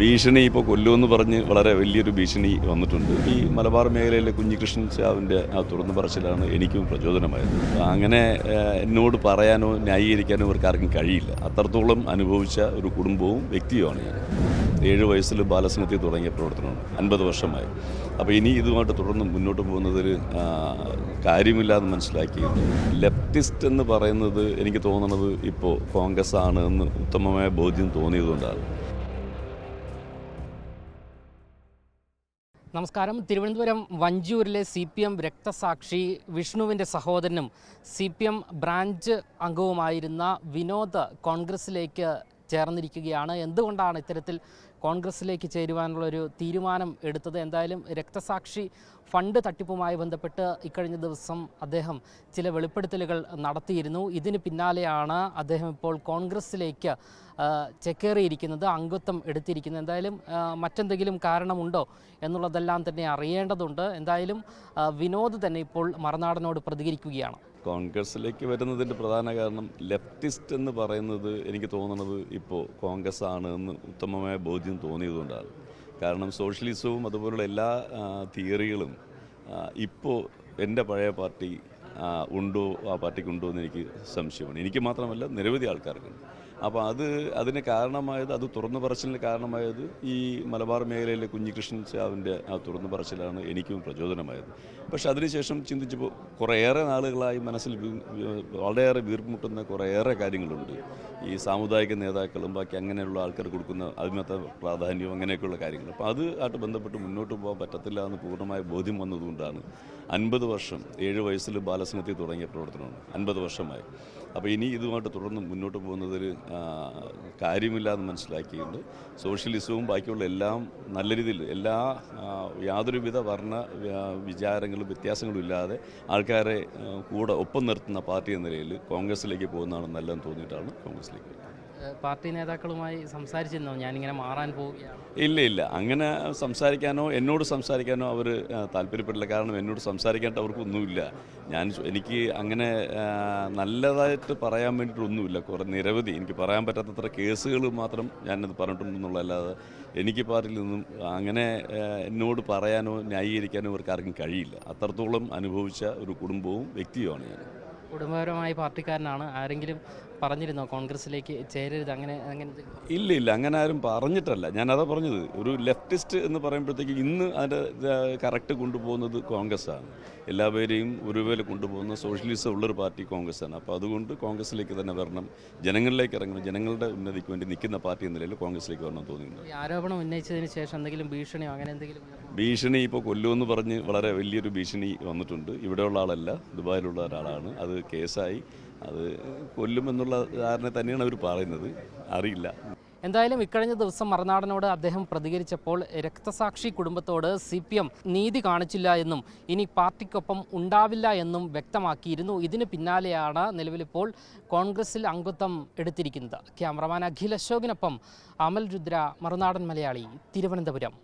ഭീഷണി ഇപ്പോൾ കൊല്ലുമെന്ന് പറഞ്ഞ് വളരെ വലിയൊരു ഭീഷണി വന്നിട്ടുണ്ട്. ഈ മലബാർ മേഖലയിലെ കുഞ്ഞികൃഷ്ണൻ സാവിന്റെ ആ തുറന്നു പറച്ചിലാണ് എനിക്കും പ്രചോദനമായത്. അങ്ങനെ എന്നോട് പറയാനോ ന്യായീകരിക്കാനോ ഇവർക്ക് ആർക്കും കഴിയില്ല. അത്രത്തോളം അനുഭവിച്ച ഒരു കുടുംബവും വ്യക്തിയുമാണ് ഞാൻ. ഏഴ് വയസ്സിൽ ബാലസംഘത്തിൽ തുടങ്ങിയ പ്രവർത്തനമാണ്. അൻപത് വർഷമായി. അപ്പോൾ ഇനി ഇതുമായിട്ട് തുടർന്ന് മുന്നോട്ട് പോകുന്നതിൽ കാര്യമില്ലാന്ന് മനസ്സിലാക്കി. ലെഫ്റ്റിസ്റ്റ് എന്ന് പറയുന്നത് എനിക്ക് തോന്നുന്നത് ഇപ്പോൾ കോൺഗ്രസ് ആണ് എന്ന് ഉത്തമമായ ബോധ്യം തോന്നിയതുകൊണ്ടാണ്. നമസ്കാരം. തിരുവനന്തപുരം വഞ്ചൂരിലെ സി പി എം രക്തസാക്ഷി വിഷ്ണുവിന്റെ സഹോദരനും സി പി എം ബ്രാഞ്ച് അംഗവുമായിരുന്ന വിനോദ് കോൺഗ്രസിലേക്ക് ചേർന്നിരിക്കുകയാണ്. എന്തുകൊണ്ടാണ് ഇത്തരത്തിൽ കോൺഗ്രസിലേക്ക് ചേരുവാനുള്ള ഒരു തീരുമാനം എടുത്തത്. എന്തായാലും രക്തസാക്ഷി ഫണ്ട് തട്ടിപ്പുമായി ബന്ധപ്പെട്ട് ഇക്കഴിഞ്ഞ ദിവസം അദ്ദേഹം ചില വെളിപ്പെടുത്തലുകൾ നടത്തിയിരുന്നു. ഇതിന് പിന്നാലെയാണ് അദ്ദേഹം ഇപ്പോൾ കോൺഗ്രസിലേക്ക് ചെക്കേറിയിരിക്കുന്നത് അംഗത്വം എടുത്തിരിക്കുന്നത്. എന്തായാലും മറ്റെന്തെങ്കിലും കാരണമുണ്ടോ എന്നുള്ളതെല്ലാം തന്നെ അറിയേണ്ടതുണ്ട്. എന്തായാലും വിനോദ് തന്നെ ഇപ്പോൾ മറുനാടനോട് പ്രതികരിക്കുകയാണ്. കോൺഗ്രസിലേക്ക് വരുന്നതിന്റെ പ്രധാന കാരണം ലെഫ്റ്റിസ്റ്റ് എന്ന് പറയുന്നത് എനിക്ക് തോന്നുന്നത് ഇപ്പോൾ കോൺഗ്രസ് ആണ് എന്ന് ഉത്തമമായ ബോധ്യം തോന്നിയതുകൊണ്ടാണ്. കാരണം സോഷ്യലിസവും അതുപോലുള്ള എല്ലാ തിയറികളും ഇപ്പോൾ എന്റെ പഴയ പാർട്ടി ഉണ്ടോ ആ പാർട്ടിക്ക് ഉണ്ടോ എന്ന് എനിക്ക് സംശയമാണ്. എനിക്ക് മാത്രമല്ല നിരവധി ആൾക്കാർക്കുണ്ട്. അപ്പോൾ അത് അതിന് കാരണമായത് അത് തുറന്നു പറച്ചിലിന് കാരണമായത് ഈ മലബാർ മേഖലയിലെ കുഞ്ഞികൃഷ്ണൻ സാവിന്റെ ആ തുറന്നു പറച്ചിലാണ് എനിക്കും പ്രചോദനമായത്. പക്ഷെ അതിനുശേഷം ചിന്തിച്ചപ്പോൾ കുറേയേറെ നാളുകളായി മനസ്സിൽ വളരെയേറെ വീർമുട്ടുന്ന കുറേയേറെ കാര്യങ്ങളുണ്ട്. ഈ സാമുദായിക നേതാക്കളും ബാക്കി അങ്ങനെയുള്ള ആൾക്കാർ കൊടുക്കുന്ന അതിനകത്ത് പ്രാധാന്യവും അങ്ങനെയൊക്കെയുള്ള കാര്യങ്ങൾ. അപ്പോൾ അത് ആയിട്ട് ബന്ധപ്പെട്ട് മുന്നോട്ട് പോകാൻ പറ്റത്തില്ല എന്ന് പൂർണമായ ബോധ്യം വന്നതുകൊണ്ടാണ് അൻപത് വർഷം ഏഴ് വയസ്സിൽ ബാലസംഘത്തിൽ തുടങ്ങിയ പ്രവർത്തനമാണ്. അൻപത് വർഷമായി. അപ്പോൾ ഇനി ഇതുമായിട്ട് തുടർന്ന് മുന്നോട്ട് പോകുന്നതിൽ കാര്യമില്ലാന്ന് മനസ്സിലാക്കിയിട്ടുണ്ട്. സോഷ്യലിസവും ബാക്കിയുള്ള എല്ലാം നല്ല രീതിയിൽ എല്ലാ യാതൊരുവിധ വർണ വിചാരങ്ങളും വ്യത്യാസങ്ങളും ഇല്ലാതെ ആൾക്കാരെ കൂടെ ഒപ്പം നിർത്തുന്ന പാർട്ടി എന്ന നിലയിൽ കോൺഗ്രസിലേക്ക് പോകുന്നതാണ് നല്ലതെന്ന് തോന്നിയിട്ടാണ് കോൺഗ്രസിലേക്ക് പാർട്ടി നേതാക്കളുമായി സംസാരിച്ചിരുന്നോ? ഞാനിങ്ങനെ മാറാൻ പോവുകയാണ്. ഇല്ല ഇല്ല. അങ്ങനെ സംസാരിക്കാനോ എന്നോട് സംസാരിക്കാനോ അവർ താല്പര്യപ്പെടില്ല കാരണം എന്നോട് സംസാരിക്കാനായിട്ട് അവർക്കൊന്നുമില്ല. ഞാൻ എനിക്ക് അങ്ങനെ നല്ലതായിട്ട് പറയാൻ വേണ്ടിയിട്ടൊന്നുമില്ല. കുറേ നിരവധി. എനിക്ക് പറയാൻ പറ്റാത്തത്ര കേസുകൾ മാത്രം ഞാനത് പറഞ്ഞിട്ടുണ്ടെന്നുള്ളതല്ലാതെ എനിക്ക് പാർട്ടിയിൽ നിന്നും അങ്ങനെ എന്നോട് പറയാനോ ന്യായീകരിക്കാനോ ഇവർക്ക് ആർക്കും കഴിയില്ല. അത്രത്തോളം അനുഭവിച്ച ഒരു കുടുംബവും വ്യക്തിയുമാണ് ഞാൻ. കുടുംബപരമായി പാർട്ടിക്കാരനാണ്. ആരെങ്കിലും പറഞ്ഞിരുന്നോ? കോൺഗ്രസിലേക്ക് ചേരരുത് അങ്ങനെ അങ്ങനെ? ഇല്ല ഇല്ല അങ്ങനെ ആരും പറഞ്ഞിട്ടല്ല. ഞാനതാ പറഞ്ഞത്. ഒരു ലെഫ്റ്റിസ്റ്റ് എന്ന് പറയുമ്പോഴത്തേക്ക് ഇന്ന് അതിന്റെ കറക്റ്റ് കൊണ്ടുപോകുന്നത് കോൺഗ്രസ് ആണ് എല്ലാവരെയും ഒരുപോലെ കൊണ്ടുപോകുന്ന സോഷ്യലിസം ഉള്ളൊരു പാർട്ടി കോൺഗ്രസ് ആണ് അപ്പോൾ അതുകൊണ്ട് കോൺഗ്രസിലേക്ക് തന്നെ വരണം. ജനങ്ങളിലേക്ക് ഇറങ്ങണം. ജനങ്ങളുടെ ഉന്നതിക്ക് വേണ്ടി നിൽക്കുന്ന പാർട്ടി എന്ന നിലയിൽ കോൺഗ്രസിലേക്ക് വരണം തോന്നിയിട്ടുണ്ട്. ഈ ആരോപണം ഉന്നയിച്ചതിന് ശേഷം എന്തെങ്കിലും ഭീഷണിയോ അങ്ങനെ എന്തെങ്കിലും ഭീഷണി ഇപ്പോൾ കൊല്ലുമെന്ന് പറഞ്ഞ് വളരെ വലിയൊരു ഭീഷണി വന്നിട്ടുണ്ട്. ഇവിടെയുള്ള ആളല്ല ദുബായിലുള്ള ഒരാളാണ്. അത് കേസായി. അത് കൊല്ലുമെന്നുള്ള ധാരണ തന്നെയാണ് അവർ പറയുന്നത്. അറിയില്ല. എന്തായാലും ഇക്കഴിഞ്ഞ ദിവസം മറുനാടനോട് അദ്ദേഹം പ്രതികരിച്ചപ്പോൾ രക്തസാക്ഷി കുടുംബത്തോട് സി പി എം നീതി കാണിച്ചില്ല എന്നും ഇനി പാർട്ടിക്കൊപ്പം ഉണ്ടാവില്ല എന്നും വ്യക്തമാക്കിയിരുന്നു. ഇതിന് പിന്നാലെയാണ് നിലവിലിപ്പോൾ കോൺഗ്രസിൽ അംഗത്വം എടുത്തിരിക്കുന്നത്. ക്യാമറമാൻ അഖിൽ അശോകിനൊപ്പം അമൽ രുദ്ര മറുനാടൻ മലയാളി തിരുവനന്തപുരം.